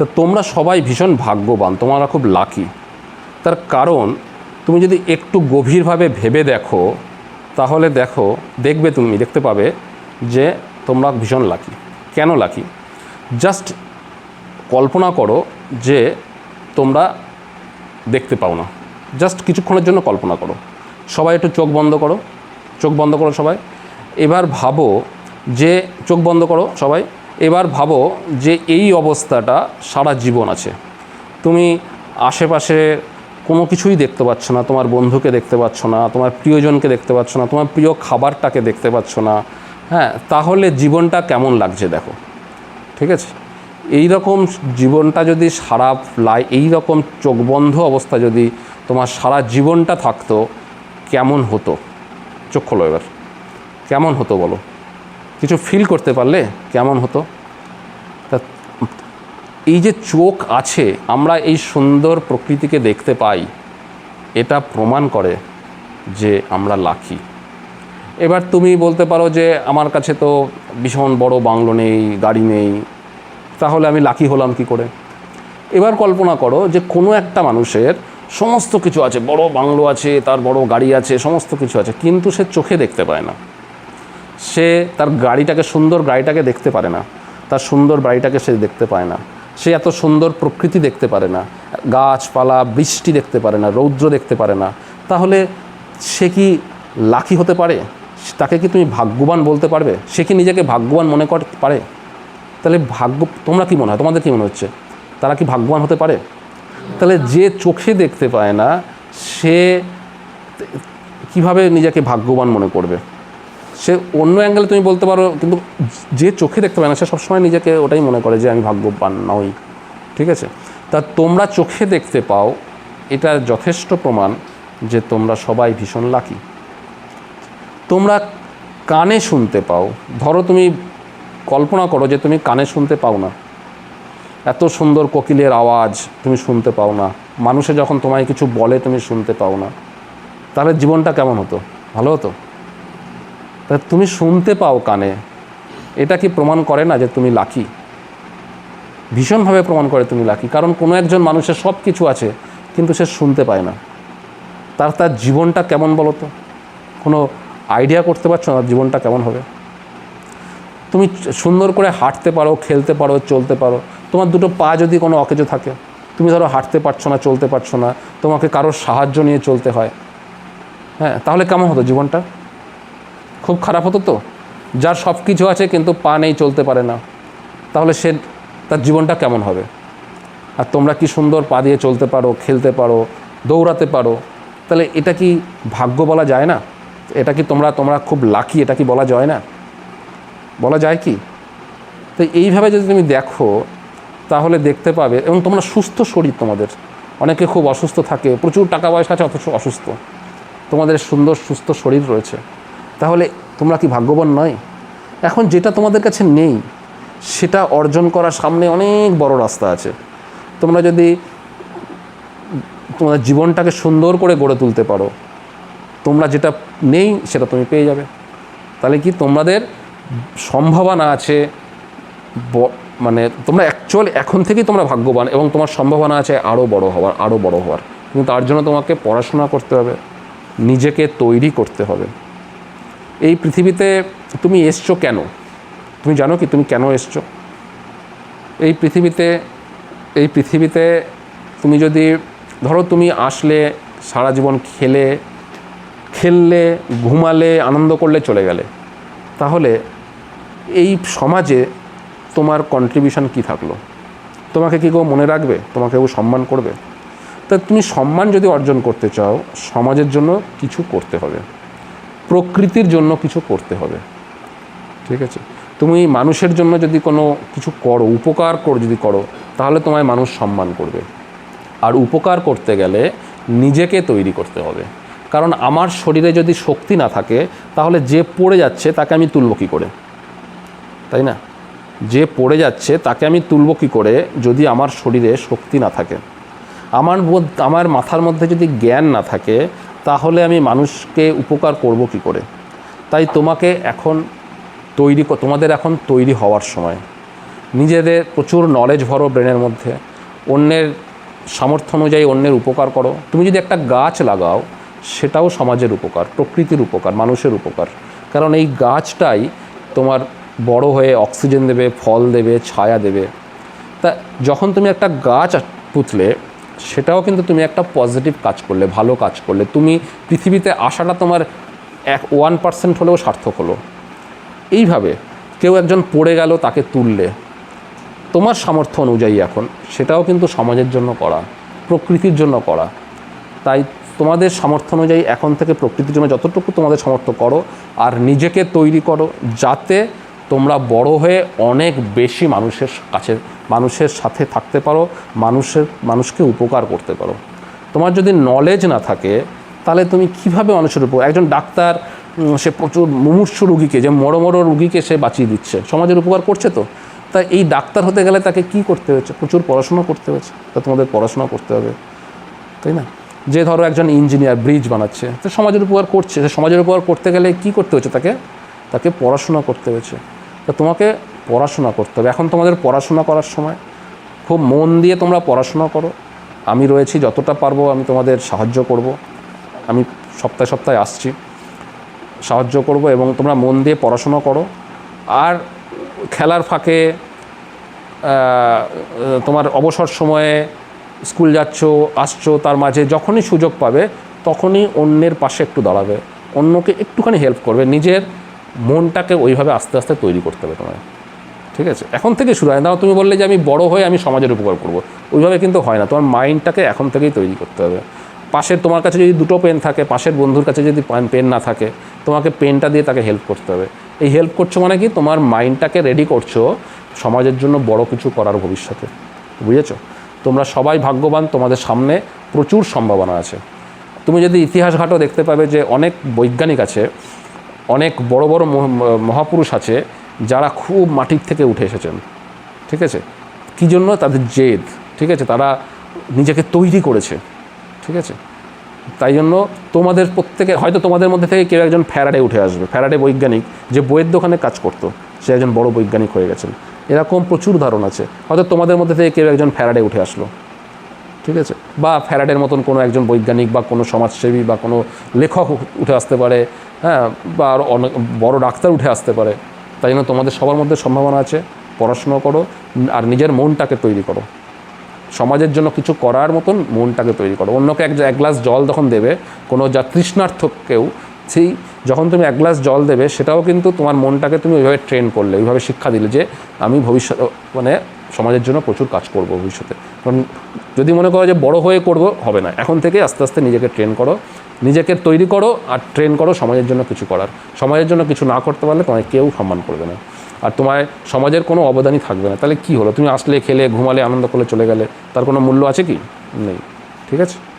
তো তোমরা সবাই ভীষণ ভাগ্যবান, তোমরা খুব লাকি তার কারণ, তুমি যদি একটু গভীরভাবে ভেবে দেখো, তাহলে দেখো, দেখবে তুমি, দেখতে পাবে যে তোমরা ভীষণ লাকি কেন লাকি জাস্ট কল্পনা করো যে তোমরা দেখতে পাও না। জাস্ট কিছুক্ষণের জন্য কল্পনা করো। সবাই একটু চোখ বন্ধ করো। চোখ বন্ধ করো সবাই। এবার ভাবো যে চোখ বন্ধ করো সবাই। এবার ভাবো যে এই অবস্থাটা সারা জীবন আছে। তুমি আশেপাশে কোনো কিছুই দেখতে পাচ্ছ না, তোমার বন্ধুকে দেখতে পাচ্ছ না, তোমার প্রিয়জনকে দেখতে পাচ্ছ না, তোমার প্রিয় খাবারটাকে দেখতে পাচ্ছ না। হ্যাঁ তাহলে জীবনটা কেমন লাগছে দেখো, ঠিক আছে? এই রকম জীবনটা যদি সারা লাই এই রকম চোখ বন্ধ অবস্থা যদি তোমার সারা জীবনটা থাকতো, কেমন হতো? চোখ খোলো এবার। কেমন হতো বলো? কিছু ফিল করতে পারলে কেমন হতো? তা, এই যে চোখ আছে, আমরা এই সুন্দর প্রকৃতিকে দেখতে পাই, এটা প্রমাণ করে যে আমরা লাকি এবার তুমি বলতে পারো যে আমার কাছে তো ভীষণ বড় বাংলো নেই, গাড়ি নেই, তাহলে আমি লাকি হলাম কি করে? এবার কল্পনা করো যে কোনো একটা মানুষের সমস্ত কিছু আছে, বড় বাংলো আছে, তার বড় গাড়ি আছে, সমস্ত কিছু আছে, কিন্তু সে চোখে দেখতে পায় না। সে তার গাড়িটাকে, সুন্দর গাড়িটাকে দেখতে পারে না। তার সুন্দর বাড়িটাকে সে দেখতে পায় না। সে এত সুন্দর প্রকৃতি দেখতে পারে না। গাছপালা, বৃষ্টি দেখতে পারে না, রৌদ্র দেখতে পারে না। তাহলে সে কি লাকি হতে পারে? তাকে কি তুমি ভাগ্যবান বলতে পারবে? সে কি নিজেকে ভাগ্যবান মনে করতে পারে? তাহলে ভাগ্য, তোমরা কি মনে হয়? তোমাদের কী মনে হচ্ছে? তারা কি ভাগ্যবান হতে পারে? তাহলে যে চোখে দেখতে পায় না, সে কীভাবে নিজেকে ভাগ্যবান মনে করবে? সে অন্য অ্যাঙ্গেলে তুমি বলতে পারো, কিন্তু যে চোখে দেখতে পায় না, সে সবসময় নিজেকে ওটাই মনে করে যে আমি ভাগ্যবান নই। ঠিক আছে? তা তোমরা চোখে দেখতে পাও এটা যথেষ্ট প্রমাণ যে তোমরা সবাই ভীষণ লাকি তোমরা কানে শুনতে পাও। ধরো তুমি কল্পনা করো যে তুমি কানে শুনতে পাও না। এত সুন্দর কোকিলের আওয়াজ তুমি শুনতে পাও না। মানুষে যখন তোমায় কিছু বলে তুমি শুনতে পাও না। তাহলে জীবনটা কেমন হতো? ভালো হতো? তা তুমি শুনতে পাও কানে। এটা কি প্রমাণ করে না যে তুমি লাকি? ভীষণভাবে প্রমাণ করে তুমি লাকি, কারণ কোনো একজন মানুষের সব কিছু আছে, কিন্তু সে শুনতে পায় না। তার তার জীবনটা কেমন বলো তো? কোনো আইডিয়া করতে পারছ না? জীবনটা কেমন হবে? তুমি সুন্দর করে হাঁটতে পারো, খেলতে পারো, চলতে পারো। তোমার দুটো পা যদি কোনো অকেজো থাকে, তুমি ধরো হাঁটতে পারছ না, চলতে পারছ না, তোমাকে কারোর সাহায্য নিয়ে চলতে হয়। হ্যাঁ তাহলে কেমন হতো জীবনটা? খুব খারাপ হতো তো। যার সব কিছু আছে কিন্তু পা নেই, চলতে পারে না। তাহলে সে তার জীবনটা কেমন হবে? আর তোমরা কি সুন্দর পা দিয়ে চলতে পারো, খেলতে পারো, দৌড়াতে পারো? তাহলে এটা কি ভাগ্য বলা যায় না? এটা কি তোমরা তোমরা খুব লাকি এটা কি বলা যায় না? বলা যায় কি? তো এইভাবে যদি তুমি দেখো, তাহলে দেখতে পাবে এবং তোমরা সুস্থ শরীর তোমাদের। অনেকে খুব অসুস্থ থাকে, প্রচুর টাকা পয়সা আছে, অথচ অসুস্থ। তোমাদের সুন্দর, সুস্থ শরীর রয়েছে। তাহলে তোমরা কি ভাগ্যবান নয়? এখন যেটা তোমাদের কাছে নেই, সেটা অর্জন করার সামনে অনেক বড় রাস্তা আছে। তোমরা যদি তোমাদের জীবনটাকে সুন্দর করে গড়ে তুলতে পারো, তোমরা যেটা নেই, সেটা তুমি পেয়ে যাবে। তাহলে কি তোমাদের সম্ভাবনা আছে মানে তোমরা অ্যাকচুয়ালি এখন থেকেই তোমরা ভাগ্যবান এবং তোমার সম্ভাবনা আছে আরও বড় হওয়ার আরও বড় হওয়ার। কিন্তু তার জন্য তোমাকে পড়াশোনা করতে হবে, নিজেকে তৈরি করতে হবে। এই পৃথিবীতে তুমি এসছো কেন? তুমি জানো কি তুমি কেন এসছো? এই পৃথিবীতে এই পৃথিবীতে তুমি যদি, ধরো তুমি আসলে সারা জীবন খেলে, খেললে, ঘুমালে, আনন্দ করলে চলে গেলে, তাহলে এই সমাজে তোমার কন্ট্রিবিউশন কি থাকল? তোমাকে কি কেউ মনে রাখবে? তোমাকে কেউ সম্মান করবে? তা তুমি সম্মান যদি অর্জন করতে চাও, সমাজের জন্য কিছু করতে হবে। প্রকৃতির জন্য কিছু করতে হবে। ঠিক আছে? তুমি মানুষের জন্য যদি কোনো কিছু করো, উপকার কর, যদি করো, তাহলে তোমায় মানুষ সম্মান করবে। আর উপকার করতে গেলে নিজেকে তৈরি করতে হবে। কারণ আমার শরীরে যদি শক্তি না থাকে, তাহলে যে পড়ে যাচ্ছে তাকে আমি তুলব কী করে? তাই না? যে পড়ে যাচ্ছে তাকে আমি তুলব কী করে যদি আমার শরীরে শক্তি না থাকে? আমার আমার মাথার মধ্যে যদি জ্ঞান না থাকে তাহলে আমি মানুষকে উপকার করব কী করে? তাই তোমাকে এখন তৈরি তোমাদের এখন তৈরি হওয়ার সময়। নিজেদের প্রচুর নলেজ ভরো ব্রেনের মধ্যে। অন্যের সামর্থ্য অনুযায়ী অন্যের উপকার করো। তুমি যদি একটা গাছ লাগাও, সেটাও সমাজের উপকার, প্রকৃতির উপকার, মানুষের উপকার। কারণ এই গাছটাই তোমার বড় হয়ে অক্সিজেন দেবে, ফল দেবে, ছায়া দেবে। তা যখন তুমি একটা গাছ পুঁতলে সেটাও কিন্তু তুমি একটা পজিটিভ কাজ করলে, ভালো কাজ করলে। তুমি পৃথিবীতে আসাটা তোমার এক ওয়ান পার্সেন্ট হলেও সার্থক হলো। এইভাবে কেউ একজন পড়ে গেল, তাকে তুললে। তোমার সামর্থ্য অনুযায়ী এখন, সেটাও কিন্তু সমাজের জন্য করা, প্রকৃতির জন্য করা। তাই তোমাদের সামর্থ্য অনুযায়ী এখন থেকে প্রকৃতির জন্য যতটুকু তোমাদের সামর্থ্য করো, আর নিজেকে তৈরি করো, যাতে তোমরা বড় হয়ে অনেক বেশি মানুষের কাছে, মানুষের সাথে থাকতে পারো, মানুষের, মানুষকে উপকার করতে পারো। তোমার যদি নলেজ না থাকে, তাহলে তুমি কীভাবে মানুষের উপর একজন ডাক্তার সে প্রচুর মুমূর্ষ রুগীকে, যে বড় বড় রুগীকে সে বাঁচিয়ে দিচ্ছে, সমাজের উপকার করছে তো? তাই এই ডাক্তার হতে গেলে তাকে কি করতে হয়েছে? প্রচুর পড়াশোনা করতে হয়েছে। তা তোমাদের পড়াশোনা করতে হবে। তাই না? যে ধরো একজন ইঞ্জিনিয়ার ব্রিজ বানাচ্ছে তো সমাজের উপকার করছে, সে সমাজের উপকার করতে গেলে কি করতে হচ্ছে তাকে? তাকে পড়াশোনা করতে হয়েছে। তা তোমাকে পড়াশোনা করতে হবে। এখন তোমাদের পড়াশোনা করার সময় খুব মন দিয়ে তোমরা পড়াশোনা করো। আমি রয়েছি, যতটা পারব আমি তোমাদের সাহায্য করব। আমি সপ্তাহে সপ্তাহে আসছি। সাহায্য করব এবং তোমরা মন দিয়ে পড়াশোনা করো। আর খেলার ফাঁকে তোমার অবসর সময়ে স্কুল যাচ্ছ, আসছো, তার মাঝে যখনই সুযোগ পাবে, তখনই অন্যের পাশে একটু দাঁড়াবে। অন্যকে একটুখানি হেল্প করবে। নিজের মনটাকে ওইভাবে আস্তে আস্তে তৈরি করতে হবে তোমার ঠিক আছে? এখন থেকে শুরু হয় না। তুমি বললে যে আমি বড় হয়ে আমি সমাজের উপকার করব। ওইভাবে কিন্তু হয় না। তোমার মাইন্ডটাকে এখন থেকেই তৈরি করতে হবে। পাশের তোমার কাছে যদি দুটো পেন থাকে, পাশের বন্ধুর কাছে যদি পেন না থাকে, তোমাকে পেনটা দিয়ে তাকে হেল্প করতে হবে। এই হেল্প করছ মানে কি? তোমার মাইন্ডটাকে রেডি করছ সমাজের জন্য বড় কিছু করার ভবিষ্যতে। বুঝেছ? তোমরা সবাই ভাগ্যবান, তোমাদের সামনে প্রচুর সম্ভাবনা আছে। তুমি যদি ইতিহাস ঘাটও দেখতে পাবে যে অনেক বৈজ্ঞানিক আছে অনেক বড় বড় মহ- মহাপুরুষ আছে যারা খুব মাটির থেকে উঠে এসেছেন। ঠিক আছে? কী জন্য? তাদের জেদ। ঠিক আছে? তারা নিজেকে তৈরি করেছে। ঠিক আছে? তাই জন্য তোমাদের প্রত্যেকে, হয়তো তোমাদের মধ্যে থেকে কেউ একজন ফ্যারাডে উঠে আসবে। ফ্যারাডে বৈজ্ঞানিক, যে বইয়ের দোকানে কাজ করতো, সে একজন বড় বৈজ্ঞানিক হয়ে গেছেন। এরকম প্রচুর ধারণা আছে। হয়তো তোমাদের মধ্যে থেকে কেউ একজন ফ্যারাডে উঠে আসলো। ঠিক আছে? বা ফ্যারাডের মতন কোনো একজন বৈজ্ঞানিক বা কোনো সমাজসেবী বা কোনো লেখক উঠে আসতে পারে হ্যাঁ বা আরও অনেক বড় ডাক্তার উঠে আসতে পারে। তাই জন্য তোমাদের সবার মধ্যে সম্ভাবনা আছে, পড়াশুনো করো আর নিজের মনটাকে তৈরি করো। সমাজের জন্য কিছু করার মতন মনটাকে তৈরি করো। অন্যকে এক এক গ্লাস জল যখন দেবে, কোনো যা তৃষ্ণার্থ কেউ সেই যখন তুমি এক গ্লাস জল দেবে, সেটাও কিন্তু তোমার মনটাকে তুমি ওইভাবে ট্রেন করলে, ওইভাবে শিক্ষা দিলে যে আমি ভবিষ্যৎ মানে সমাজের জন্য প্রচুর কাজ করব ভবিষ্যতে। কারণ যদি মনে করো যে বড় হয়ে করব, হবে না। এখন থেকে আস্তে আস্তে নিজেকে ট্রেন করো, নিজেকে তৈরি করো আর ট্রেন করো সমাজের জন্য কিছু করার। সমাজের জন্য কিছু না করতে পারলে তোমায় কেউ সম্মান করবে না। আর তোমায় সমাজের কোনো অবদানই থাকবে না। তাহলে কি হলো? তুমি আসলে, খেলে, ঘুমালে, আনন্দ করলে চলে গেলে তার কোনো মূল্য আছে কি? নেই। ঠিক আছে?